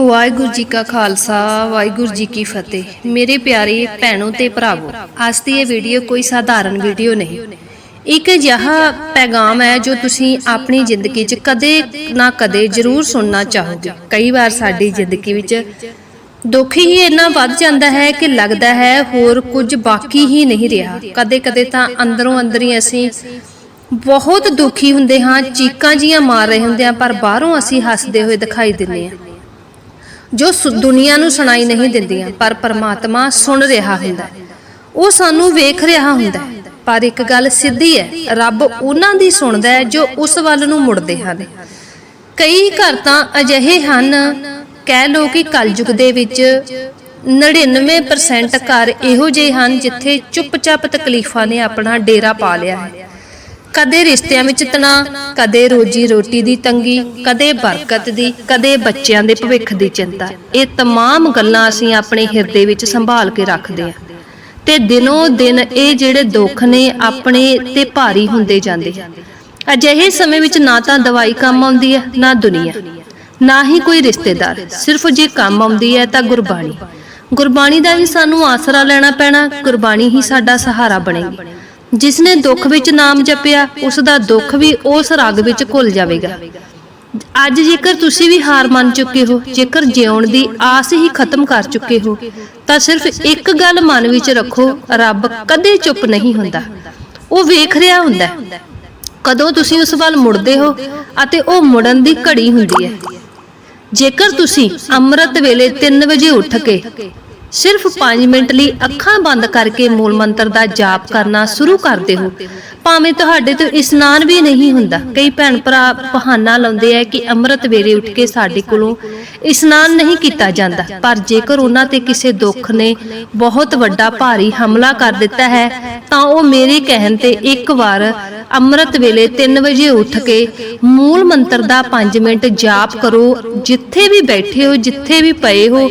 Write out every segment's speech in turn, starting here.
ਵਾਹਿਗੁਰੂ ਜੀ ਕਾ ਖਾਲਸਾ, ਵਾਹਿਗੁਰੂ ਜੀ ਕੀ ਫਤਿਹ। ਮੇਰੇ ਪਿਆਰੇ ਭੈਣੋ ਤੇ ਭਰਾਵੋ, ਅੱਜ ਦੀ ਇਹ ਵੀਡੀਓ ਕੋਈ ਸਾਧਾਰਨ ਵੀਡੀਓ ਨਹੀਂ। ਇੱਕ ਅਜਿਹਾ ਪੈਗਾਮ ਹੈ ਜੋ ਤੁਸੀਂ ਆਪਣੀ ਜ਼ਿੰਦਗੀ 'ਚ ਕਦੇ ਨਾ ਕਦੇ ਜ਼ਰੂਰ ਸੁਣਨਾ ਚਾਹੋਗੇ। ਕਈ ਵਾਰ ਸਾਡੀ ਜ਼ਿੰਦਗੀ ਵਿੱਚ ਦੁੱਖ ਹੀ ਇੰਨਾ ਵੱਧ ਜਾਂਦਾ ਹੈ ਕਿ ਲੱਗਦਾ ਹੈ ਹੋਰ ਕੁਝ ਬਾਕੀ ਹੀ ਨਹੀਂ ਰਿਹਾ। ਕਦੇ-ਕਦੇ ਤਾਂ ਅੰਦਰੋਂ ਅੰਦਰ ਹੀ ਅਸੀਂ ਬਹੁਤ ਦੁਖੀ ਹੁੰਦੇ ਹਾਂ, ਚੀਕਾਂ ਜੀਆਂ ਮਾਰ ਰਹੇ ਹੁੰਦੇ ਹਾਂ, ਪਰ ਬਾਹਰੋਂ ਅਸੀਂ ਹੱਸਦੇ ਹੋਏ ਦਿਖਾਈ ਦਿੰਦੇ ਹਾਂ। ਜੋ ਦੁਨੀਆ ਨੂੰ ਸੁਣਾਈ ਨਹੀਂ ਦਿੰਦੀਆਂ, ਪਰ ਪਰਮਾਤਮਾ ਸੁਣ ਰਿਹਾ ਹੁੰਦਾ ਹੈ। ਉਹ ਸਾਨੂੰ ਵੇਖ ਰਿਹਾ ਹੁੰਦਾ ਹੈ। ਪਰ ਇੱਕ ਗੱਲ ਸਿੱਧੀ ਹੈ, ਰੱਬ ਉਹਨਾਂ ਦੀ ਸੁਣਦਾ ਹੈ ਜੋ ਉਸ ਵੱਲ ਨੂੰ ਮੁੜਦੇ ਹਨ ਕਈ ਘਰ ਤਾਂ ਅਜਿਹੇ ਹਨ, ਕਹਿ ਲੋ ਕਿ ਕਲਯੁਗ ਦੇ ਵਿੱਚ 99% ਘਰ ਇਹੋ ਜਿਹੇ ਹਨ ਜਿੱਥੇ ਚੁੱਪਚਾਪ ਤਕਲੀਫਾਂ ਨੇ ਆਪਣਾ ਡੇਰਾ ਪਾ ਲਿਆ ਹੈ ਕਦੇ ਰਿਸ਼ਤਿਆਂ ਵਿੱਚ ਤਣਾਅ ਕਦੇ ਰੋਜੀ ਰੋਟੀ ਦੀ ਤੰਗੀ ਕਦੇ ਬਰਕਤ ਦੀ ਕਦੇ ਬੱਚਿਆਂ ਦੇ ਭਵਿੱਖ ਦੀ ਚਿੰਤਾ ਇਹ तमाम ਗੱਲਾਂ ਅਸੀਂ ਆਪਣੇ ਹਿਰਦੇ ਵਿੱਚ ਸੰਭਾਲ ਕੇ ਰੱਖਦੇ ਹਾਂ ਤੇ ਦਿਨੋਂ ਦਿਨ ਇਹ ਜਿਹੜੇ ਦੁੱਖ ਨੇ ਆਪਣੇ ਤੇ ਭਾਰੀ ਹੁੰਦੇ ਜਾਂਦੇ ਹਨ ਅਜਿਹੇ ਸਮੇਂ ਵਿੱਚ ਨਾ ਤਾਂ ਦਵਾਈ ਕੰਮ ਆਉਂਦੀ ਹੈ ਨਾ ਦੁਨੀਆ ਨਾ ਹੀ ਕੋਈ ਰਿਸ਼ਤੇਦਾਰ ਸਿਰਫ ਜੇ ਕੰਮ ਆਉਂਦੀ ਹੈ ਤਾਂ ਗੁਰਬਾਣੀ ਗੁਰਬਾਣੀ ਦਾ ਹੀ ਸਾਨੂੰ ਆਸਰਾ ਲੈਣਾ ਪੈਣਾ ਗੁਰਬਾਣੀ ਹੀ ਸਾਡਾ ਸਹਾਰਾ ਬਣੇਗੀ ਜਿਸ ਨੇ ਦੁੱਖ ਵਿੱਚ ਨਾਮ ਜਪਿਆ ਉਸ ਦਾ ਦੁੱਖ ਵੀ ਉਸ ਰਗ ਵਿੱਚ ਘੁਲ ਜਾਵੇਗਾ। ਅੱਜ ਜੇਕਰ ਤੁਸੀਂ ਵੀ ਹਾਰ ਮੰਨ ਚੁੱਕੇ ਹੋ, ਜੇਕਰ ਜਿਉਣ ਦੀ ਆਸ ਹੀ ਖਤਮ ਕਰ ਚੁੱਕੇ ਹੋ, ਤਾਂ ਸਿਰਫ ਇੱਕ ਗੱਲ ਮਨ ਵਿੱਚ ਰੱਖੋ, ਰੱਬ ਕਦੇ ਚੁੱਪ ਨਹੀਂ ਹੁੰਦਾ। ਉਹ ਵੇਖ ਰਿਹਾ ਹੁੰਦਾ ਕਦੋਂ ਤੁਸੀਂ ਉਸ ਵੱਲ ਮੁੜਦੇ ਹੋ ਅਤੇ ਉਹ ਮੁੜਨ ਦੀ ਘੜੀ ਹੁੰਦੀ ਹੈ। ਜੇਕਰ ਤੁਸੀਂ ਅੰਮ੍ਰਿਤ ਵੇਲੇ 3 ਵਜੇ ਉੱਠ ਕੇ ਸਿਰਫ 5 ਮਿੰਟ ਲਈ ਅੱਖਾਂ ਬੰਦ ਕਰਕੇ ਮੂਲ ਮੰਤਰ ਦਾ ਜਾਪ ਕਰਨਾ ਸ਼ੁਰੂ ਕਰਦੇ ਹੋ। ਭਾਵੇਂ ਤੁਹਾਡੇ ਤੋਂ ਇਸ਼ਨਾਨ ਵੀ ਨਹੀਂ ਹੁੰਦਾ। ਕਈ ਭੈਣ ਭਰਾ ਬਹਾਨਾ ਲਾਉਂਦੇ ਆ ਕਿ ਅੰਮ੍ਰਿਤ ਵੇਲੇ ਉੱਠ ਕੇ ਸਾਡੇ ਕੋਲੋਂ ਇਸ਼ਨਾਨ ਨਹੀਂ ਕੀਤਾ ਜਾਂਦਾ। ਪਰ ਜੇਕਰ ਉਹਨਾਂ ਤੇ ਕਿਸੇ ਦੁੱਖ ਨੇ ਬਹੁਤ ਵੱਡਾ ਭਾਰੀ ਹਮਲਾ ਕਰ ਦਿੱਤਾ ਹੈ, ਤਾਂ ਉਹ ਮੇਰੇ ਕਹਿਣ ਤੇ ਇੱਕ ਵਾਰ ਅੰਮ੍ਰਿਤ ਵੇਲੇ 3 ਵਜੇ ਉੱਠ ਕੇ ਮੂਲ ਮੰਤਰ ਦਾ 5 ਮਿੰਟ ਜਾਪ ਕਰੋ। ਜਿੱਥੇ ਵੀ ਬੈਠੇ ਹੋ, ਜਿੱਥੇ ਵੀ ਪਏ ਹੋ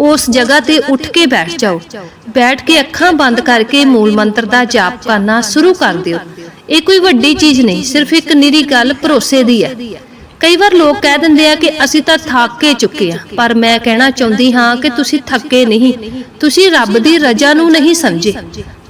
ਉਸ ਜਗ੍ਹਾ ਤੇ ਉੱਠ ਕੇ ਬੈਠ ਜਾਓ। ਬੈਠ ਕੇ ਅੱਖਾਂ ਬੰਦ ਕਰਕੇ ਮੂਲ ਮੰਤਰ ਦਾ ਜਾਪ ਕਰਨਾ ਸ਼ੁਰੂ ਕਰ ਦਿਓ। ਇਹ ਕੋਈ ਵੱਡੀ ਚੀਜ਼ ਨਹੀਂ, ਸਿਰਫ ਇੱਕ ਨਿਰੀ ਗੱਲ ਭਰੋਸੇ ਦੀ ਹੈ। ਕਈ ਵਾਰ ਲੋਕ ਕਹਿ ਦਿੰਦੇ ਆ ਕਿ ਅਸੀਂ ਤਾਂ ਥੱਕ ਕੇ ਚੁੱਕੇ ਆ, ਪਰ ਮੈਂ ਕਹਿਣਾ ਚਾਹੁੰਦੀ ਹਾਂ ਕਿ ਤੁਸੀਂ ਥੱਕੇ ਨਹੀਂ। ਤੁਸੀਂ ਰੱਬ ਦੀ ਰਜ਼ਾ ਨੂੰ ਨਹੀਂ ਸਮਝੇ।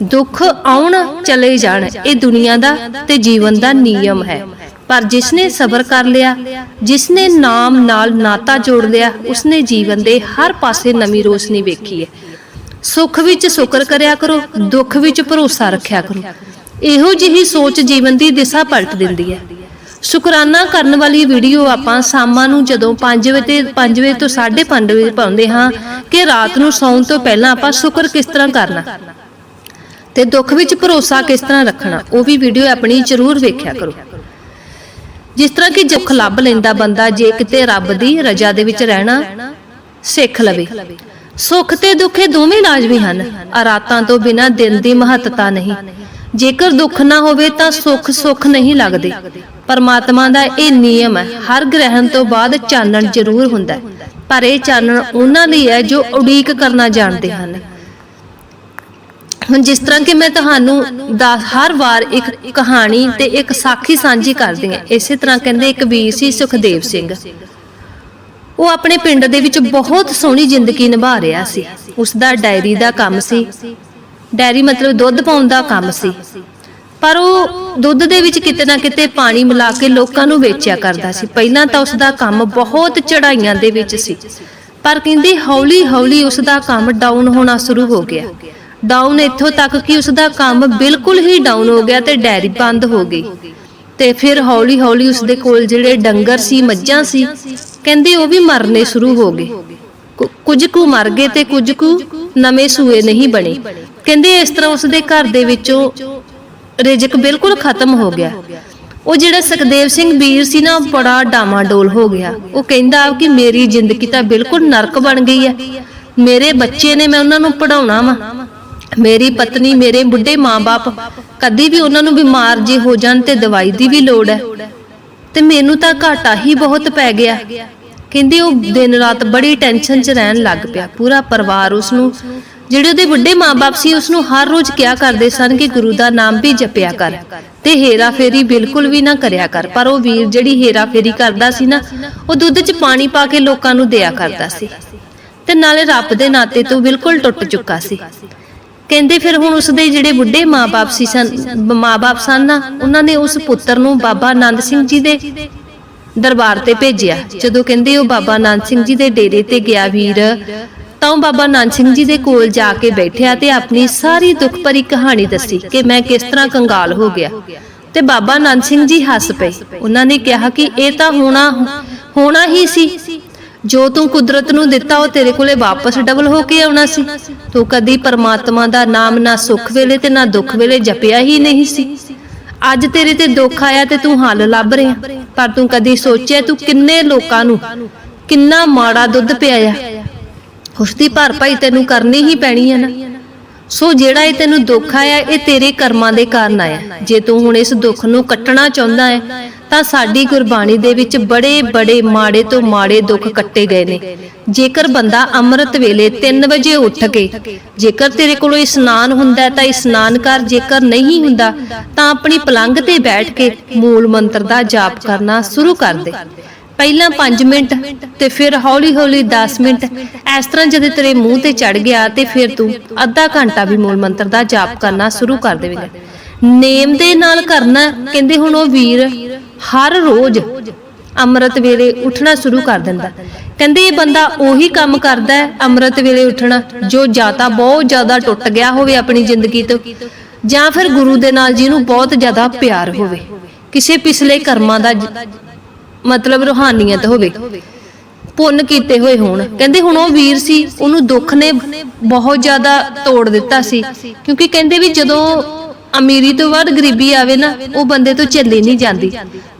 ਦੁੱਖ ਆਉਣ, ਚਲੇ ਜਾਣ, ਇਹ ਦੁਨੀਆ ਦਾ ਤੇ ਜੀਵਨ ਦਾ ਨਿਯਮ ਹੈ। ਪਰ ਜਿਸ ਨੇ ਸਬਰ ਕਰ ਲਿਆ ਜਿਸ ਨੇ ਨਾਮ ਨਾਲ ਨਾਤਾ ਜੋੜ ਲਿਆ, ਉਸਨੇ ਜੀਵਨ ਦੇ ਹਰ ਪਾਸੇ ਨਵੀਂ ਰੋਸ਼ਨੀ ਵੇਖੀ ਹੈ। ਸੁੱਖ ਵਿੱਚ ਸ਼ੁਕਰ ਕਰਿਆ ਕਰੋ, ਦੁੱਖ ਵਿੱਚ ਭਰੋਸਾ ਰੱਖਿਆ ਕਰੋ। ਇਹੋ ਜਿਹੀ ਸੋਚ ਜੀਵਨ ਦੀ ਦਿਸ਼ਾ ਪਲਟ ਦਿੰਦੀ ਹੈ। ਸ਼ੁਕਰਾਨਾ ਕਰਨ ਵਾਲੀ ਵੀਡੀਓ ਆਪਾਂ ਸ਼ਾਮਾਂ ਨੂੰ ਜਦੋਂ 5 ਵਜੇ 5 ਵਜੇ ਤੋਂ 5:30 ਵਜੇ ਪਾਉਂਦੇ ਹਾਂ ਕਿ ਰਾਤ ਨੂੰ ਸੌਣ ਤੋਂ ਪਹਿਲਾਂ ਆਪਾਂ ਸ਼ੁਕਰ ਕਿਸ ਤਰ੍ਹਾਂ ਕਰਨਾ ਤੇ ਦੁੱਖ ਵਿੱਚ ਭਰੋਸਾ ਕਿਸ ਤਰ੍ਹਾਂ ਰੱਖਣਾ, ਉਹ ਵੀ ਵੀਡੀਓ ਆਪਣੀ ਜ਼ਰੂਰ ਵੇਖਿਆ ਕਰੋ। ਜਿਸ ਤਰ੍ਹਾਂ ਕਿ ਦੁੱਖ ਲੱਭ ਲੈਂਦਾ ਬੰਦਾ ਜੇ ਕਿਤੇ ਰੱਬ ਦੀ ਰਜ਼ਾ ਦੇ ਵਿੱਚ ਰਹਿਣਾ, ਸਿੱਖ ਲਵੇ। ਸੁੱਖ ਤੇ ਦੁੱਖ ਇਹ ਦੋਵੇਂ ਲਾਜ਼ਮੀ ਹਨ ਆ ਰਾਤਾਂ ਤੋਂ ਬਿਨਾ ਦਿਨ ਦੀ ਮਹੱਤਤਾ ਨਹੀਂ। ਜੇਕਰ ਦੁੱਖ ਨਾ ਹੋਵੇ ਤਾਂ ਸੁੱਖ ਸੁੱਖ ਨਹੀਂ ਲੱਗਦੇ। ਪਰਮਾਤਮਾ ਦਾ ਇਹ ਨਿਯਮ ਹੈ, ਹਰ ਗ੍ਰਹਿਣ ਤੋਂ ਬਾਅਦ ਚਾਨਣ ਜ਼ਰੂਰ ਹੁੰਦਾ ਪਰ ਇਹ ਚਾਨਣ ਉਹਨਾਂ ਲਈ ਹੈ ਜੋ ਉਡੀਕ ਕਰਨਾ ਜਾਣਦੇ ਹਨ। ਹੁਣ ਜਿਸ ਤਰ੍ਹਾਂ ਕਿ ਮੈਂ ਤੁਹਾਨੂੰ ਹਰ ਵਾਰ ਇੱਕ ਕਹਾਣੀ ਤੇ ਇੱਕ ਸਾਖੀ ਸਾਂਝੀ ਕਰਦੀ ਹਾਂ। ਇਸੇ ਤਰ੍ਹਾਂ ਕਹਿੰਦੇ ਇੱਕ ਵੀਰ ਸੀ ਸੁਖਦੇਵ ਸਿੰਘ। ਉਹ ਆਪਣੇ ਪਿੰਡ ਦੇ ਵਿੱਚ ਬਹੁਤ ਸੋਹਣੀ ਜ਼ਿੰਦਗੀ ਨਿਭਾ ਰਿਹਾ ਸੀ। ਉਸ ਦਾ ਡਾਇਰੀ ਦਾ ਕੰਮ ਸੀ। ਡਾਇਰੀ ਮਤਲਬ ਦੁੱਧ ਪਾਉਣ ਦਾ ਕੰਮ ਸੀ। ਪਰ ਉਹ ਦੁੱਧ ਦੇ ਵਿੱਚ ਕਿਤੇ ਨਾ ਕਿਤੇ ਪਾਣੀ ਮਿਲਾ ਕੇ ਲੋਕਾਂ ਨੂੰ ਵੇਚਿਆ ਕਰਦਾ ਸੀ। ਪਹਿਲਾਂ ਤਾਂ ਉਸ ਦਾ ਕੰਮ ਬਹੁਤ ਚੜਾਈਆਂ ਦੇ ਵਿੱਚ ਸੀ। ਪਰ ਕਹਿੰਦੇ ਹੌਲੀ ਹੌਲੀ ਉਸ ਦਾ ਕੰਮ ਡਾਊਨ ਹੋਣਾ ਸ਼ੁਰੂ ਹੋ ਗਿਆ। ਡਾਊਨ ਇੱਥੋਂ ਤੱਕ ਕਿ ਉਸ ਦਾ ਕੰਮ ਬਿਲਕੁਲ ਹੀ ਡਾਊਨ ਹੋ ਗਿਆ ਤੇ ਡੈਰੀ ਬੰਦ ਹੋ ਗਈ। ਤੇ ਫਿਰ ਹੌਲੀ ਹੌਲੀ ਉਸ ਦੇ ਕੋਲ ਜਿਹੜੇ ਡੰਗਰ ਸੀ, ਮੱਝਾਂ ਸੀ, ਕਹਿੰਦੇ ਉਹ ਵੀ ਮਰਨੇ ਸ਼ੁਰੂ ਹੋ ਗਏ। ਕੁਝ ਕੁ ਮਰ ਗਏ ਤੇ ਕੁਝ ਕੁ ਨਵੇਂ ਸੂਏ ਨਹੀਂ ਬਣੇ। ਕਹਿੰਦੇ ਇਸ ਤਰ੍ਹਾਂ ਉਸ ਦੇ ਘਰ ਦੇ ਵਿੱਚੋਂ ਰਿਜਕ ਬਿਲਕੁਲ ਖਤਮ ਹੋ ਗਿਆ। ਉਹ ਜਿਹੜਾ ਸੁਖਦੇਵ ਸਿੰਘ ਵੀਰ ਸੀ ਨਾ, ਉਹ ਬੜਾ ਡਾਮਾਡੋਲ ਹੋ ਗਿਆ। ਉਹ ਕਹਿੰਦਾ ਕਿ ਮੇਰੀ ਜ਼ਿੰਦਗੀ ਤਾਂ ਬਿਲਕੁਲ ਨਰਕ ਬਣ ਗਈ ਹੈ। ਮੇਰੇ ਬੱਚੇ ਨੇ ਮੈਂ ਉਹਨਾਂ ਨੂੰ ਪੜਾਉਣਾ ਵਾ। ਮੇਰੀ ਪਤਨੀ ਮੇਰੇ ਬੁੱਢੇ ਮਾਂ-ਬਾਪ ਕਦੀ ਵੀ ਉਹਨਾਂ ਨੂੰ ਬਿਮਾਰ ਜੇ ਹੋ ਜਾਣ ਤੇ ਦਵਾਈ ਦੀ ਵੀ ਲੋੜ ਹੈ। ਤੇ ਮੈਨੂੰ ਤਾਂ ਘਾਟਾ ਹੀ ਬਹੁਤ ਪੈ ਗਿਆ। ਕਹਿੰਦੀ ਉਹ ਦਿਨ ਰਾਤ ਬੜੀ ਟੈਨਸ਼ਨ 'ਚ ਰਹਿਣ ਲੱਗ ਪਿਆ। ਪੂਰਾ ਪਰਿਵਾਰ ਉਸ ਨੂੰ ਜਿਹੜੇ ਉਹਦੇ ਵੱਡੇ ਮਾਪੇ ਸੀ ਉਸ ਨੂੰ ਹਰ ਰੋਜ਼ ਕਿਹਾ ਕਰਦੇ ਸਨ ਕਿ ਗੁਰੂ ਦਾ ਨਾਮ ਵੀ ਜਪਿਆ ਕਰ ਤੇ ਹੇਰਾ ਫੇਰੀ ਬਿਲਕੁਲ ਵੀ ਨਾ ਕਰਿਆ ਕਰ। ਪਰ ਉਹ ਵੀਰ ਜਿਹੜੀ ਹੇਰਾ ਫੇਰੀ ਕਰਦਾ ਸੀ ਨਾ, ਉਹ ਦੁੱਧ 'ਚ ਪਾਣੀ ਪਾ ਕੇ ਲੋਕਾਂ ਨੂੰ ਦਿਆ ਕਰਦਾ ਸੀ। ਤੇ ਨਾਲੇ ਰੱਬ ਦੇ ਨਾਤੇ ਤੋਂ ਬਿਲਕੁਲ ਟੁੱਟ ਚੁੱਕਾ ਸੀ। ਕਹਿੰਦੇ ਫਿਰ ਹੁਣ ਉਸਦੇ ਜਿਹੜੇ ਬੁੱਢੇ ਮਾਪੇ ਸੀ ਸਨ ਮਾਪੇ ਸਨ ਨਾ, ਉਹਨਾਂ ਨੇ ਉਸ ਪੁੱਤਰ ਨੂੰ ਬਾਬਾ ਆਨੰਦ ਸਿੰਘ ਜੀ ਦੇ ਦਰਬਾਰ ਤੇ ਭੇਜਿਆ। ਜਦੋਂ ਕਹਿੰਦੇ ਉਹ ਬਾਬਾ ਆਨੰਦ ਸਿੰਘ ਜੀ ਦੇ ਡੇਰੇ ਤੇ ਗਿਆ ਵੀਰ, ਤਾਂ ਉਹ ਬਾਬਾ ਆਨੰਦ ਸਿੰਘ ਜੀ ਦੇ ਕੋਲ ਜਾ ਕੇ ਬੈਠਿਆ ਤੇ ਆਪਣੀ ਸਾਰੀ ਦੁੱਖ ਭਰੀ ਕਹਾਣੀ ਦੱਸੀ ਕਿ ਮੈਂ ਕਿਸ ਤਰ੍ਹਾਂ ਕੰਗਾਲ ਹੋ ਗਿਆ। ਤੇ ਬਾਬਾ ਆਨੰਦ ਸਿੰਘ ਜੀ ਹੱਸ ਪਏ। ਉਹਨਾਂ ਨੇ ਕਿਹਾ ਕਿ ਇਹ ਤਾਂ ਹੋਣਾ ਹੋਣਾ ਹੀ ਸੀ। ਜੋ ਤੂੰ ਕੁਦਰਤ ਨੂੰ ਦਿੱਤਾ, ਉਹ ਤੇਰੇ ਕੋਲੇ ਵਾਪਸ ਡਬਲ ਹੋ ਕੇ ਆਉਣਾ ਸੀ। ਤੂੰ ਕਦੀ ਪਰਮਾਤਮਾ ਦਾ ਨਾਮ ਨਾ ਸੁੱਖ ਵੇਲੇ ਤੇ ਨਾ ਦੁੱਖ ਵੇਲੇ ਜਪਿਆ ਹੀ ਨਹੀਂ ਸੀ। ਅੱਜ ਤੇਰੇ ਤੇ ਦੁੱਖ ਆਇਆ ਤੇ ਤੂੰ ਹੱਲ ਲੱਭ ਰਿਹਾ। ਪਰ ਤੂੰ ਕਦੀ ਸੋਚਿਆ ਤੂੰ ਕਿੰਨੇ ਲੋਕਾਂ ਨੂੰ, ਕਿੰਨਾ ਮਾੜਾ ਦੁੱਧ ਪਿਆਇਆ। ਉਸ ਦੀ ਭਰਪਾਈ ਤੈਨੂੰ ਕਰਨੀ ਹੀ ਪੈਣੀ ਹੈ ਨਾ। ਸੋ ਜਿਹੜਾ ਇਹ ਤੈਨੂੰ ਦੁੱਖ ਆਇਆ, ਇਹ ਤੇਰੇ ਕਰਮਾਂ ਦੇ ਕਾਰਨ ਆਇਆ। ਜੇ ਤੂੰ ਹੁਣ ਇਸ ਦੁੱਖ ਨੂੰ ਕੱਟਣਾ ਚਾਹੁੰਦਾ ਹੈ ਤਾਂ ਸਾਡੀ ਗੁਰਬਾਣੀ ਦੇ ਵਿੱਚ ਬੜੇ ਬੜੇ ਮਾੜੇ ਤੋਂ ਮਾੜੇ ਦੁੱਖ ਕੱਟੇ ਗਏ ਨੇ। ਜੇਕਰ ਬੰਦਾ ਅੰਮ੍ਰਿਤ ਵੇਲੇ 3 ਵਜੇ ਉੱਠ ਕੇ, ਜੇਕਰ ਤੇਰੇ ਕੋਲੋਂ ਇਸ਼ਨਾਨ ਹੁੰਦਾ ਤਾਂ ਇਸ਼ਨਾਨ ਕਰ, ਜੇਕਰ ਨਹੀਂ ਹੁੰਦਾ ਤਾਂ ਆਪਣੀ ਪਲੰਗ ਤੇ ਬੈਠ ਕੇ ਮੂਲ ਮੰਤਰ ਦਾ ਜਾਪ ਕਰਨਾ ਸ਼ੁਰੂ ਕਰ ਦੇ। ਪਹਿਲਾਂ 5 ਮਿੰਟ ਤੇ ਫਿਰ ਹੌਲੀ ਹੌਲੀ 10 ਮਿੰਟ। ਇਸ ਤਰ੍ਹਾਂ ਜਦੋਂ ਤੇਰੇ ਮੂੰਹ ਤੇ ਚੜ ਗਿਆ ਤੇ ਫਿਰ ਤੂੰ ਅੱਧਾ ਘੰਟਾ ਵੀ ਮੂਲ ਮੰਤਰ ਦਾ ਜਾਪ ਕਰਨਾ ਸ਼ੁਰੂ ਕਰ ਦੇਵੇਂਗਾ। ਨੇਮ ਦੇ ਨਾਲ ਕਰਨਾ, ਕਹਿੰਦੇ ਹੁਣ ਉਹ ਵੀਰ ਹਰ ਰੋਜ਼ ਅੰਮ੍ਰਿਤ ਵੇਲੇ ਉੱਠਣਾ ਸ਼ੁਰੂ ਕਰ ਦਿੰਦਾ। ਕਹਿੰਦੇ ਇਹ ਬੰਦਾ ਉਹੀ ਕੰਮ ਕਰਦਾ ਹੈ, ਅੰਮ੍ਰਿਤ ਵੇਲੇ ਉੱਠਣਾ, ਜੋ ਜਾਂ ਤਾਂ ਬਹੁਤ ਜ਼ਿਆਦਾ ਟੁੱਟ ਗਿਆ ਹੋਵੇ ਆਪਣੀ ਜ਼ਿੰਦਗੀ ਤੋਂ, ਜਾਂ ਫਿਰ ਗੁਰੂ ਦੇ ਨਾਲ ਜਿਹਨੂੰ ਬਹੁਤ ਜ਼ਿਆਦਾ ਪਿਆਰ ਹੋਵੇ। ਕਿਸੇ ਪਿਛਲੇ ਕਰਮਾਂ ਦਾ ਮਤਲਬ ਰੂਹਾਨੀਅਤ ਹੋਵੇ। ਪੁੰਨ ਕੀਤੇ ਹੋਏ ਹੋਣ। ਕਹਿੰਦੇ ਹੁਣ ਉਹ ਵੀਰ ਸੀ, ਉਹਨੂੰ ਦੁੱਖ ਨੇ ਬਹੁਤ ਜ਼ਿਆਦਾ ਤੋੜ ਦਿੱਤਾ ਸੀ। ਕਿਉਂਕਿ ਕਹਿੰਦੇ ਵੀ ਜਦੋਂ ਅਮੀਰੀ ਤੋਂ ਬਾਅਦ ਗਰੀਬੀ ਆਵੇ ਨਾ, ਉਹ ਬੰਦੇ ਤੋਂ ਝੱਲੀ ਨਹੀਂ ਜਾਂਦੀ।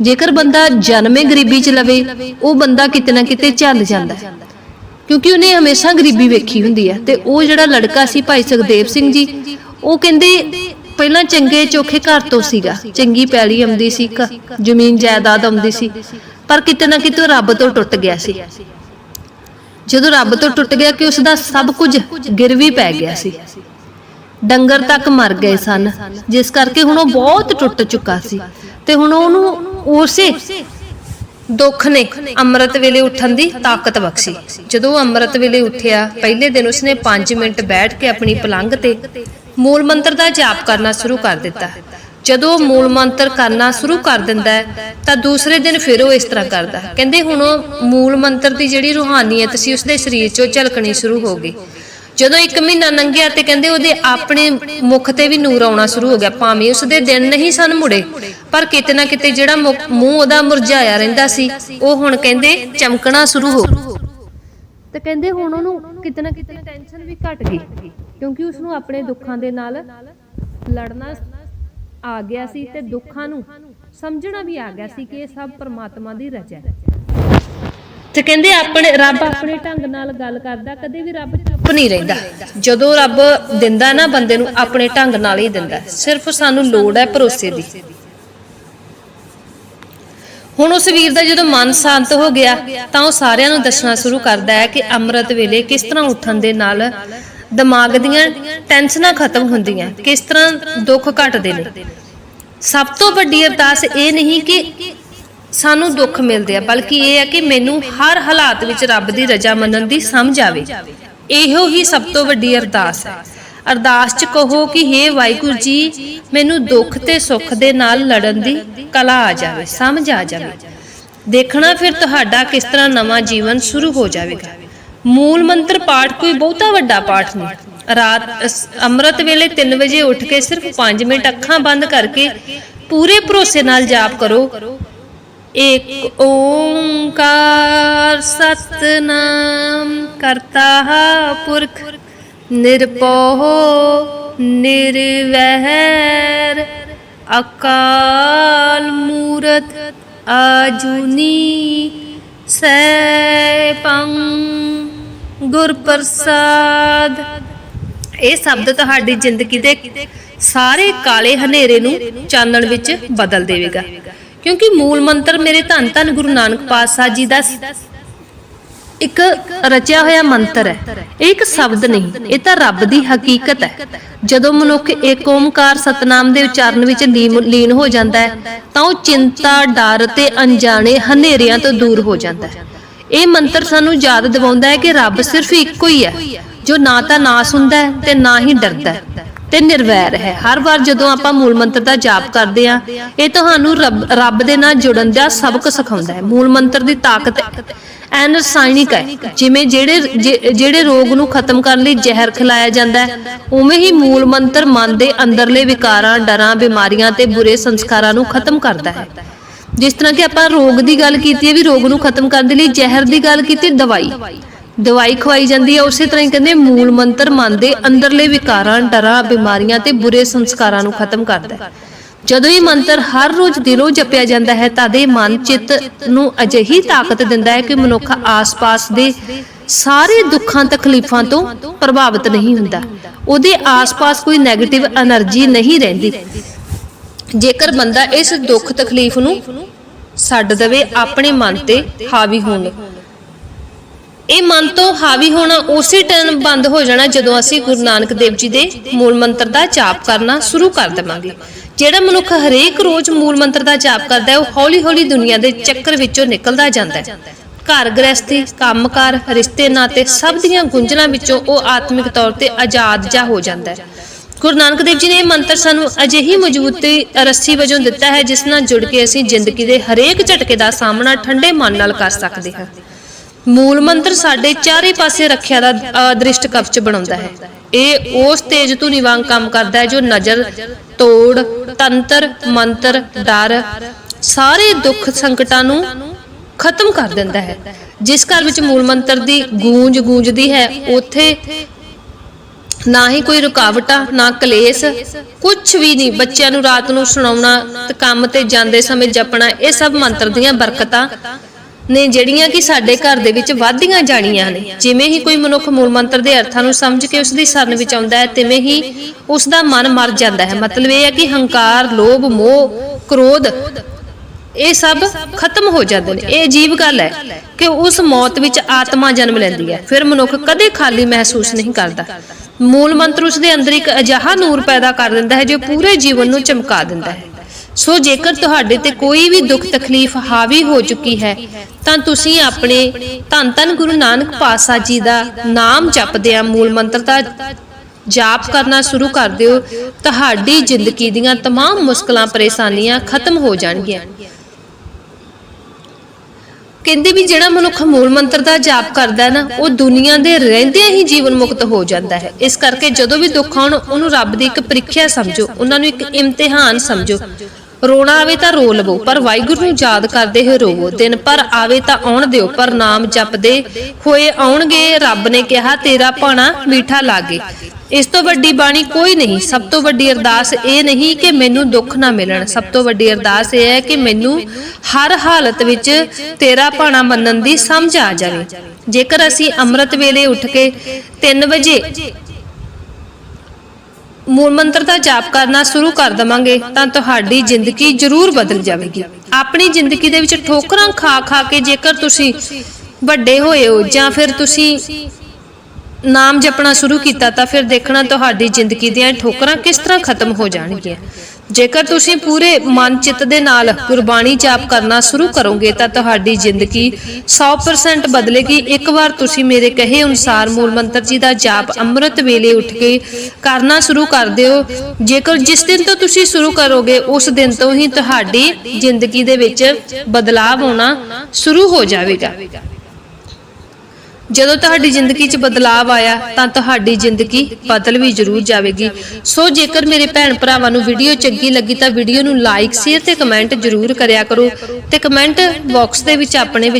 ਜੇਕਰ ਬੰਦਾ ਜਨਮੇ ਗਰੀਬੀ ਚ ਲਵੇ, ਉਹ ਬੰਦਾ ਕਿਤੇ ਨਾ ਕਿਤੇ ਝੱਲ ਜਾਂਦਾ। ਹੈ। ਕਿਉਂਕਿ ਉਹਨੇ ਹਮੇਸ਼ਾ ਗਰੀਬੀ ਵੇਖੀ ਹੁੰਦੀ ਹੈ ਤੇ ਉਹ ਜਿਹੜਾ ਲੜਕਾ ਸੀ ਭਾਈ ਸੁਖਦੇਵ ਸਿੰਘ ਜੀ, ਉਹ ਕਹਿੰਦੇ ਪਹਿਲਾਂ ਚੰਗੇ ਚੋਖੇ ਘਰ ਤੋਂ ਸੀਗਾ। ਚੰਗੀ ਪੈਲੀ ਆਉਂਦੀ ਸੀ ਜ਼ਮੀਨ ਜਾਇਦਾਦ ਆਉਂਦੀ ਸੀ। ਪਰ ਕਿਤੇ ਨਾ ਕਿਤੇ ਰੱਬ ਤੋਂ ਟੁੱਟ ਗਿਆ ਸੀ। ਜਦੋਂ ਰੱਬ ਤੋਂ ਟੁੱਟ ਗਿਆ ਕਿ ਉਸ ਦਾ ਸਭ ਕੁਝ ਗਿਰਵੀ ਪੈ ਗਿਆ ਸੀ। ਡੰਗਰ ਤੱਕ ਮਰ ਗਏ ਸਨ। ਜਿਸ ਕਰਕੇ ਹੁਣ ਉਹ ਬਹੁਤ ਟੁੱਟ ਚੁੱਕਾ ਸੀ। ਤੇ ਹੁਣ ਉਹਨੂੰ ਉਸੇ ਦੁੱਖ ਨੇ ਅੰਮ੍ਰਿਤ ਵੇਲੇ ਉੱਠਣ ਦੀ ਤਾਕਤ ਬਖਸ਼ੀ। ਜਦੋਂ ਅੰਮ੍ਰਿਤ ਵੇਲੇ ਉੱਠਿਆ, ਪਹਿਲੇ ਦਿਨ ਉਸਨੇ 5 ਮਿੰਟ ਬੈਠ ਕੇ ਆਪਣੀ ਪਲੰਘ ਤੇ ਮੂਲ ਮੰਤਰ ਦਾ ਜਾਪ ਕਰਨਾ ਸ਼ੁਰੂ ਕਰ ਦਿੱਤਾ। ਜਦੋਂ ਮੂਲ ਮੰਤਰ ਕਰਨਾ ਸ਼ੁਰੂ ਕਰ ਦਿੰਦਾ ਹੈ, ਤਾਂ ਦੂਸਰੇ ਦਿਨ ਫਿਰ ਉਹ ਇਸ ਤਰ੍ਹਾਂ ਕਰਦਾ। ਕਹਿੰਦੇ ਹੁਣ ਉਹ ਮੂਲ ਮੰਤਰ ਦੀ ਜਿਹੜੀ ਰੂਹਾਨੀਅਤ ਸੀ, ਉਸਦੇ ਸਰੀਰ 'ਚੋਂ ਝਲਕਣੀ ਸ਼ੁਰੂ ਹੋ ਗਈ। ਜਦੋਂ ਇੱਕ ਮਹੀਨਾ ਲੰਘਿਆ ਤੇ ਕਹਿੰਦੇ ਉਹਦੇ ਆਪਣੇ ਮੁਖ ਤੇ ਵੀ ਨੂਰ ਆਉਣਾ ਸ਼ੁਰੂ ਹੋ ਗਿਆ, ਭਾਵੇਂ ਉਸਦੇ ਦਿਨ ਨਹੀਂ ਸਨ ਮੁੜੇ, ਪਰ ਕਿਤੇ ਨਾ ਕਿਤੇ ਜਿਹੜਾ ਮੂੰਹ ਉਹਦਾ ਮੁਰਝਾਇਆ ਰਹਿੰਦਾ ਸੀ, ਉਹ ਹੁਣ ਕਹਿੰਦੇ ਚਮਕਣਾ ਸ਼ੁਰੂ ਹੋ ਤੇ ਕਹਿੰਦੇ ਹੁਣ ਉਹਨੂੰ ਕਿਤੇ ਨਾ ਕਿਤੇ ਟੈਨਸ਼ਨ ਵੀ ਘਟ ਗਈ, ਕਿਉਂਕਿ ਉਸ ਨੂੰ ਆਪਣੇ ਦੁੱਖਾਂ ਦੇ ਨਾਲ ਲੜਨਾ ਆ ਗਿਆ ਸੀ ਤੇ ਦੁੱਖਾਂ ਨੂੰ ਸਮਝਣਾ ਵੀ ਆ ਗਿਆ ਸੀ ਕਿ ਇਹ ਸਭ ਪਰਮਾਤਮਾ ਦੀ ਰਚਾ ਹੈ। ਤੇ ਕਹਿੰਦੇ ਆਪਣੇ ਰੱਬ ਆਪਣੇ ਢੰਗ ਨਾਲ ਗੱਲ ਕਰਦਾ ਕਦੇ ਵੀ ਰੱਬ ਚੁੱਪ ਨਹੀਂ ਰਹਿੰਦਾ। ਜਦੋਂ ਰੱਬ ਦਿੰਦਾ ਨਾ ਬੰਦੇ ਨੂੰ ਆਪਣੇ ਢੰਗ ਨਾਲ ਹੀ ਦਿੰਦਾ। ਸਿਰਫ ਸਾਨੂੰ ਲੋੜ ਹੈ ਭਰੋਸੇ ਦੀ। ਹੁਣ ਉਸ ਵੀਰ ਦਾ ਜਦੋਂ ਮਨ ਸ਼ਾਂਤ ਹੋ ਗਿਆ ਤਾਂ ਉਹ ਸਾਰਿਆਂ ਨੂੰ ਦੱਸਣਾ ਸ਼ੁਰੂ ਕਰਦਾ ਹੈ ਕਿ ਅੰਮ੍ਰਿਤ ਵੇਲੇ ਕਿਸ ਤਰ੍ਹਾਂ ਉੱਠਣ ਦੇ ਨਾਲ ਦਿਮਾਗ ਦੀਆਂ ਟੈਨਸ਼ਨਾਂ ਖਤਮ ਹੁੰਦੀਆਂ ਕਿਸ ਤਰ੍ਹਾਂ ਦੁੱਖ ਘਟਦੇ ਨੇ। ਸਭ ਤੋਂ ਵੱਡੀ ਅਰਦਾਸ ਇਹ ਨਹੀਂ ਕਿ ਸਾਨੂੰ ਦੁੱਖ ਮਿਲਦੇ ਆ, ਬਲਕਿ ਇਹ ਹੈ ਕਿ ਮੈਨੂੰ ਹਰ ਹਾਲਾਤ ਵਿੱਚ ਰੱਬ ਦੀ ਰਜ਼ਾ ਮੰਨਣ ਦੀ ਸਮਝ ਆਵੇ। ਇਹੋ ਹੀ ਸਭ ਤੋਂ ਵੱਡੀ ਅਰਦਾਸ ਹੈ। ਅਰਦਾਸ 'ਚ ਕਹੋ ਕਿ हे ਵਾਹਿਗੁਰੂ ਜੀ, ਮੈਨੂੰ ਦੁੱਖ ਤੇ ਸੁੱਖ ਦੇ ਨਾਲ ਲੜਨ ਦੀ ਕਲਾ ਆ ਜਾਵੇ, ਸਮਝ ਆ ਜਾਵੇ। ਦੇਖਣਾ ਫਿਰ ਤੁਹਾਡਾ ਕਿਸ ਤਰ੍ਹਾਂ ਨਵਾਂ ਜੀਵਨ ਸ਼ੁਰੂ ਹੋ ਜਾਵੇਗਾ। ਮੂਲ ਮੰਤਰ ਪਾਠ ਕੋਈ ਬਹੁਤਾ ਵੱਡਾ ਪਾਠ ਨਹੀਂ। ਰਾਤ ਅੰਮ੍ਰਿਤ ਵੇਲੇ 3 ਵਜੇ ਉੱਠ ਕੇ ਸਿਰਫ 5 ਮਿੰਟ ਅੱਖਾਂ ਬੰਦ ਕਰਕੇ ਪੂਰੇ ਭਰੋਸੇ ਨਾਲ ਜਾਪ ਕਰੋ। ਇੱਕ ਓੰਕਾਰ ਸਤਨਾਮ ਕਰਤਾ ਪੁਰਖ ਨਿਰਭਉ ਨਿਰਵੈਰ ਅਕਾਲ ਮੂਰਤ ਆਜੂਨੀ ਸੈਭੰ ਗੁਰ ਪ੍ਰਸਾਦ। ਇਹ ਸ਼ਬਦ ਤੁਹਾਡੀ ਜ਼ਿੰਦਗੀ ਦੇ ਸਾਰੇ ਕਾਲੇ ਹਨੇਰੇ ਨੂੰ ਚਾਨਣ ਵਿੱਚ ਬਦਲ ਦੇਵੇਗਾ। ਕਿਉਂਕਿ ਮੂਲ ਮੰਤਰ ਮੇਰੇ ਧੰਨ ਧੰਨ ਗੁਰੂ ਨਾਨਕ ਪਾਤਸ਼ਾਹ ਜੀ ਦਾ ਇੱਕ ਰਚਿਆ ਹੋਇਆ ਮੰਤਰ ਹੈ। ਇਹ ਇੱਕ ਸ਼ਬਦ ਨਹੀਂ, ਇਹ ਤਾਂ ਰੱਬ ਦੀ ਹਕੀਕਤ ਹੈ। ਜਦੋਂ ਮਨੁੱਖ ਏਕ ਓਮਕਾਰ ਸਤਨਾਮ ਦੇ ਉਚਾਰਨ ਵਿੱਚ ਲੀਨ ਹੋ ਜਾਂਦਾ ਹੈ, ਤਾਂ ਉਹ ਚਿੰਤਾ, ਡਰ ਤੇ ਅਣਜਾਣੇ ਹਨੇਰਿਆਂ ਤੋਂ ਦੂਰ ਹੋ ਜਾਂਦਾ ਹੈ। ਇਹ ਮੰਤਰ ਸਾਨੂੰ ਯਾਦ ਦਿਵਾਉਂਦਾ ਹੈ ਕਿ ਰੱਬ ਸਿਰਫ ਇੱਕੋ ਹੀ ਹੈ, ਜੋ ਨਾ ਤਾਂ ਨਾਸ ਹੁੰਦਾ ਹੈ ਤੇ ਨਾ ਹੀ ਡਰਦਾ ਹੈ। ਤੇ ਨਿਰਵੈਰ ਹੈ। ਹਰ ਵਾਰ ਜਦੋਂ ਆਪਾਂ ਮੂਲ ਮੰਤਰ ਦਾ ਜਾਪ ਕਰਦੇ ਆ ਇਹ ਤੁਹਾਨੂੰ ਰੱਬ ਦੇ ਨਾਲ ਜੁੜਨ ਦਾ ਸਬਕ ਸਿਖਾਉਂਦਾ ਹੈ। ਮੂਲ ਮੰਤਰ ਦੀ ਤਾਕਤ ਐਨ ਰਸਾਇਣਿਕ ਹੈ। ਜਿਵੇਂ ਜਿਹੜੇ ਜਿਹੜੇ ਰੋਗ ਨੂੰ ਖਤਮ ਕਰਨ ਲਈ ਜ਼ਹਿਰ ਖਿਲਾਇਆ ਜਾਂਦਾ ਹੈ, ਉਵੇਂ ਹੀ ਮੂਲ ਮੰਤਰ ਮਨ ਦੇ ਅੰਦਰਲੇ ਵਿਕਾਰਾਂ, ਡਰਾਂ, ਬਿਮਾਰੀਆਂ ਤੇ ਬੁਰੇ ਸੰਸਕਾਰਾਂ ਨੂੰ ਖਤਮ ਕਰਦਾ ਹੈ। ਜਿਸ ਤਰ੍ਹਾਂ ਕਿ ਆਪਾਂ ਰੋਗ ਦੀ ਗੱਲ ਕੀਤੀ ਹੈ ਵੀ ਰੋਗ ਨੂੰ ਖਤਮ ਕਰਨ ਦੇ ਲਈ ਜ਼ਹਿਰ ਦੀ ਗੱਲ ਕੀਤੀ, ਦਵਾਈ। ਦਵਾਈ ਖਵਾਈ ਜਾਂਦੀ ਹੈ, ਉਸੇ ਤਰ੍ਹਾਂ ਹੀ ਕਹਿੰਦੇ ਮੂਲ ਮੰਤਰ ਮਨ ਦੇ ਅੰਦਰਲੇ ਵਿਕਾਰਾਂ, ਡਰਾਂ, ਬਿਮਾਰੀਆਂ ਤੇ ਬੁਰੇ ਸੰਸਕਾਰਾਂ ਨੂੰ ਖਤਮ ਕਰਦਾ ਹੈ। ਜਦੋਂ ਇਹ ਮੰਤਰ ਹਰ ਰੋਜ਼ ਦਿਲੋਂ ਜਪਿਆ ਜਾਂਦਾ ਹੈ ਤਾਂ ਦੇ ਮਨ, ਚਿੱਤ ਨੂੰ ਅਜਿਹੀ ਤਾਕਤ ਦਿੰਦਾ ਹੈ ਕਿ ਮਨੁੱਖ ਆਸ-ਪਾਸ ਦੇ ਸਾਰੇ ਦੁੱਖਾਂ, ਤਕਲੀਫਾਂ ਤੋਂ ਪ੍ਰਭਾਵਿਤ ਨਹੀਂ ਹੁੰਦਾ। ਉਹਦੇ ਆਸ-ਪਾਸ ਕੋਈ ਨੈਗੇਟਿਵ એનર્ਜੀ ਨਹੀਂ ਰਹਿੰਦੀ। ਜੇਕਰ ਬੰਦਾ ਇਸ ਦੁੱਖ, ਤਕਲੀਫ ਨੂੰ ਛੱਡ ਦੇਵੇ, ਆਪਣੇ ਮਨ ਤੇ ਹਾਵੀ ਹੋਣ ਇਹ ਮਨ ਤੋਂ ਹਾਵੀ ਹੋਣਾ ਉਸੇ ਟਾਈਮ ਬੰਦ ਹੋ ਜਾਣਾ ਜਦੋਂ ਅਸੀਂ ਗੁਰੂ ਨਾਨਕ ਦੇਵ ਜੀ ਦੇ ਮੂਲ ਮੰਤਰ ਦਾ ਜਾਪ ਕਰਨਾ ਸ਼ੁਰੂ ਕਰ ਦੇਵਾਂਗੇ। ਜਿਹੜਾ ਮਨੁੱਖ ਹਰੇਕ ਰੋਜ਼ ਮੂਲ ਮੰਤਰ ਦਾ ਜਾਪ ਕਰਦਾ ਹੈ, ਉਹ ਹੌਲੀ-ਹੌਲੀ ਦੁਨੀਆ ਦੇ ਚੱਕਰ ਵਿੱਚੋਂ ਨਿਕਲਦਾ ਜਾਂਦਾ ਹੈ। ਘਰ ਗ੍ਰਸਤੀ ਕੰਮਕਾਰ, ਰਿਸ਼ਤੇ ਨਾਤੇ ਸਭ ਦੀਆਂ ਗੁੰਝਲਾਂ ਵਿੱਚੋਂ ਉਹ ਆਤਮਿਕ ਤੌਰ ਤੇ ਆਜ਼ਾਦ ਜਾ ਹੋ ਜਾਂਦਾ ਹੈ। ਗੁਰੂ ਨਾਨਕ ਦੇਵ ਜੀ ਨੇ ਇਹ ਮੰਤਰ ਸਾਨੂੰ ਅਜਿਹੀ ਮਜ਼ਬੂਤੀ ਰੱਸੀ ਵਜੋਂ ਦਿੱਤਾ ਹੈ, ਜਿਸ ਨਾਲ ਜੁੜ ਕੇ ਅਸੀਂ ਜ਼ਿੰਦਗੀ ਦੇ ਹਰੇਕ ਝਟਕੇ ਦਾ ਸਾਹਮਣਾ ਠੰਡੇ ਮਨ ਨਾਲ ਕਰ ਸਕਦੇ ਹਾਂ। ਮੂਲ ਮੰਤਰ ਸਾਡੇ ਚਾਰੇ ਪਾਸੇ ਰੱਖਿਆ ਦਾ ਅ, ਕਵਚ ਬਣਾਉਂਦਾ ਹੈ। ਇਹ ਉਸ ਤੇਜ ਧੁਨੀ ਵਾਂਗ ਕੰਮ ਕਰਦਾ ਹੈ ਜੋ ਨਜ਼ਰ ਤੋੜ ਤੰਤਰ ਮੰਤਰ ਡਰ ਸਾਰੇ ਦੁੱਖ ਸੰਕਟਾਂ ਨੂੰ ਖਤਮ ਕਰ ਦਿੰਦਾ ਹੈ। ਜਿਸ ਘਰ ਵਿੱਚ ਮੂਲ ਮੰਤਰ ਦੀ ਗੂੰਜ ਗੂੰਜਦੀ ਹੈ ਉੱਥੇ ਨਾ ਹੀ ਕੋਈ ਰੁਕਾਵਟਾਂ ਨਾ ਕਲੇਸ਼ ਕੁਝ ਵੀ ਨਹੀਂ। ਬੱਚਿਆਂ ਨੂੰ ਰਾਤ ਨੂੰ ਸੁਣਾਉਣਾ ਤੇ ਕੰਮ ਤੇ ਜਾਂਦੇ ਸਮੇਂ ਜਪਣਾ ਇਹ ਸਭ ਮੰਤਰ ਦੀਆਂ ਬਰਕਤਾਂ ਨੇ ਜਿਹੜੀਆਂ ਕਿ ਸਾਡੇ ਘਰ ਦੇ ਵਿੱਚ ਵਾਧੀਆਂ ਜਾਣੀਆਂ ਨੇ। ਜਿਵੇਂ ਹੀ ਕੋਈ ਮਨੁੱਖ ਮੂਲ ਮੰਤਰ ਦੇ ਅਰਥਾਂ ਨੂੰ ਸਮਝ ਕੇ ਉਸ ਦੀ ਸਰਨ ਵਿੱਚ ਆਉਂਦਾ ਹੈ, ਤਿਵੇਂ ਹੀ ਉਸ ਦਾ ਮਨ ਮਰ ਜਾਂਦਾ ਹੈ। ਮਤਲਬ ਇਹ ਹੈ ਕਿ ਹੰਕਾਰ, ਲੋਭ, ਮੋਹ, ਕ੍ਰੋਧ, ਇਹ ਸਭ ਖਤਮ ਹੋ ਜਾਂਦੇ ਨੇ। ਇਹ ਅਜੀਬ ਗੱਲ ਹੈ ਕਿ ਉਸ ਮੌਤ ਵਿੱਚ ਆਤਮਾ ਜਨਮ ਲੈਂਦੀ ਹੈ। ਫਿਰ ਮਨੁੱਖ ਕਦੇ ਖਾਲੀ ਮਹਿਸੂਸ ਨਹੀਂ ਕਰਦਾ। ਮੂਲ ਮੰਤਰ ਉਸ ਦੇ ਅੰਦਰ ਇੱਕ ਅਜਿਹਾ ਨੂਰ ਪੈਦਾ ਕਰ ਦਿੰਦਾ ਹੈ, ਜੋ ਪੂਰੇ ਜੀਵਨ ਨੂੰ ਚਮਕਾ ਦਿੰਦਾ ਹੈ। ਸੋ ਜੇਕਰ ਤੁਹਾਡੇ ਤੇ ਕੋਈ ਵੀ ਦੁੱਖ ਤਕਲੀਫ ਹਾਵੀ ਹੋ ਚੁੱਕੀ ਹੈ ਤਾਂ ਤੁਸੀਂ ਆਪਣੇ ਧੰਨ ਧੰਨ ਗੁਰੂ ਨਾਨਕ ਪਾਤਸ਼ਾਹ ਜੀ ਦਾ ਨਾਮ ਜਪਦੇ ਆ ਮੂਲ ਮੰਤਰ ਦਾ ਜਾਪ ਕਰਨਾ ਸ਼ੁਰੂ ਕਰ ਦਿਓ ਤੁਹਾਡੀ ਜ਼ਿੰਦਗੀ ਦੀਆਂ तमाम ਮੁਸ਼ਕਲਾਂ ਪਰੇਸ਼ਾਨੀਆਂ ਖਤਮ ਹੋ ਜਾਣਗੀਆਂ ਕਹਿੰਦੇ ਵੀ ਜਿਹੜਾ ਮਨੁੱਖ ਮੂਲ ਮੰਤਰ ਦਾ ਜਾਪ ਕਰਦਾ ਹੈ ਨਾ ਉਹ ਦੁਨੀਆ ਦੇ ਰਹਿੰਦਿਆਂ ਹੀ ਜੀਵਨ ਮੁਕਤ ਹੋ ਜਾਂਦਾ ਹੈ ਇਸ ਕਰਕੇ ਜਦੋਂ ਵੀ ਦੁੱਖ ਆਉਣ ਉਹਨੂੰ ਰੱਬ ਦੀ ਇੱਕ ਪ੍ਰੀਖਿਆ ਸਮਝੋ ਉਹਨਾਂ ਨੂੰ ਇੱਕ ਇਮਤਿਹਾਨ ਸਮਝੋ ਰੋਣਾ ਆਵੇ ਤਾਂ ਰੋ ਲਵੋ, ਪਰ ਵਾਹਿਗੁਰੂ ਨੂੰ ਯਾਦ ਕਰਦੇ ਹੋਏ ਰੋਵੋ। ਦਿਨ ਪਰ ਆਵੇ ਤਾਂ ਆਉਣ ਦਿਓ, ਪਰ ਨਾਮ ਜਪਦੇ ਹੋਏ ਆਉਣਗੇ, ਰੱਬ ਨੇ ਕਿਹਾ, ਤੇਰਾ ਭਾਣਾ ਮੀਠਾ ਲਾਗੇ। ਇਸ ਤੋਂ ਵੱਡੀ ਬਾਣੀ ਕੋਈ ਨਹੀਂ। ਸਭ ਤੋਂ ਵੱਡੀ ਅਰਦਾਸ ਇਹ ਨਹੀਂ ਕਿ ਮੈਨੂੰ ਦੁੱਖ ਨਾ ਮਿਲਣ। ਸਭ ਤੋਂ ਵੱਡੀ ਅਰਦਾਸ ਇਹ ਹੈ ਕਿ ਮੈਨੂੰ ਹਰ ਹਾਲਤ ਵਿੱਚ ਤੇਰਾ ਭਾਣਾ ਮੰਨਣ ਦੀ ਸਮਝ ਆ ਜਾਵੇ। ਜੇਕਰ ਅਸੀਂ ਅੰਮ੍ਰਿਤ ਵੇਲੇ ਉੱਠ ਕੇ 3 ਵਜੇ ਮੂਲ ਮੰਤਰ ਦਾ ਜਾਪ ਕਰਨਾ ਸ਼ੁਰੂ ਕਰ ਦਵਾਂਗੇ, ਤਾਂ ਤੁਹਾਡੀ ਜ਼ਿੰਦਗੀ ਜ਼ਰੂਰ ਬਦਲ ਜਾਵੇਗੀ। ਆਪਣੀ ਜ਼ਿੰਦਗੀ ਦੇ ਵਿੱਚ ਠੋਕਰਾਂ ਖਾ ਖਾ ਕੇ ਜੇਕਰ ਤੁਸੀਂ ਵੱਡੇ ਹੋਏ ਹੋ ਜਾਂ ਫਿਰ ਤੁਸੀਂ ਨਾਮ ਜਪਣਾ ਸ਼ੁਰੂ ਕੀਤਾ ਤਾਂ ਫਿਰ ਦੇਖਣਾ ਤੁਹਾਡੀ ਜ਼ਿੰਦਗੀ ਦੀਆਂ ਠੋਕਰਾਂ ਕਿਸ ਤਰ੍ਹਾਂ ਖਤਮ ਹੋ ਜਾਣਗੀਆਂ। ਜੇਕਰ ਤੁਸੀਂ ਪੂਰੇ ਮਨ ਚਿੱਤ ਦੇ ਨਾਲ ਗੁਰਬਾਣੀ ਜਾਪ ਕਰਨਾ ਸ਼ੁਰੂ ਕਰੋਗੇ ਤਾਂ ਤੁਹਾਡੀ ਜ਼ਿੰਦਗੀ 100% ਬਦਲੇਗੀ। ਇੱਕ ਵਾਰ ਤੁਸੀਂ ਮੇਰੇ ਕਹੇ ਅਨੁਸਾਰ ਮੂਲ ਮੰਤਰ ਜੀ ਦਾ ਜਾਪ ਅੰਮ੍ਰਿਤ ਵੇਲੇ ਉੱਠ ਕੇ ਕਰਨਾ ਸ਼ੁਰੂ ਕਰ ਦਿਓ। ਜੇਕਰ ਜਿਸ ਦਿਨ ਤੋਂ ਤੁਸੀਂ ਸ਼ੁਰੂ ਕਰੋਗੇ, ਉਸ ਦਿਨ ਤੋਂ ਹੀ ਤੁਹਾਡੀ ਜ਼ਿੰਦਗੀ ਦੇ ਵਿੱਚ ਬਦਲਾਅ ਆਉਣਾ ਸ਼ੁਰੂ ਹੋ ਜਾਵੇਗਾ। ਜਦੋਂ ਤੁਹਾਡੀ ਜ਼ਿੰਦਗੀ 'ਚ ਬਦਲਾਅ ਆਇਆ, ਤਾਂ ਤੁਹਾਡੀ ਜ਼ਿੰਦਗੀ ਬਦਲ ਵੀ ਜ਼ਰੂਰ ਜਾਵੇਗੀ। ਸੋ ਜੇਕਰ ਮੇਰੇ ਭੈਣ ਭਰਾਵਾਂ ਨੂੰ ਵੀਡੀਓ ਚੰਗੀ ਲੱਗੀ, ਤਾਂ ਵੀਡੀਓ ਨੂੰ ਲਾਈਕ ਸ਼ੇਅਰ ਤੇ ਕਮੈਂਟ ਜ਼ਰੂਰ ਕਰਿਆ ਕਰੋ ਤੇ ਕਮੈਂਟ ਬਾਕਸ ਦੇ ਵਿੱਚ ਆਪਣੇ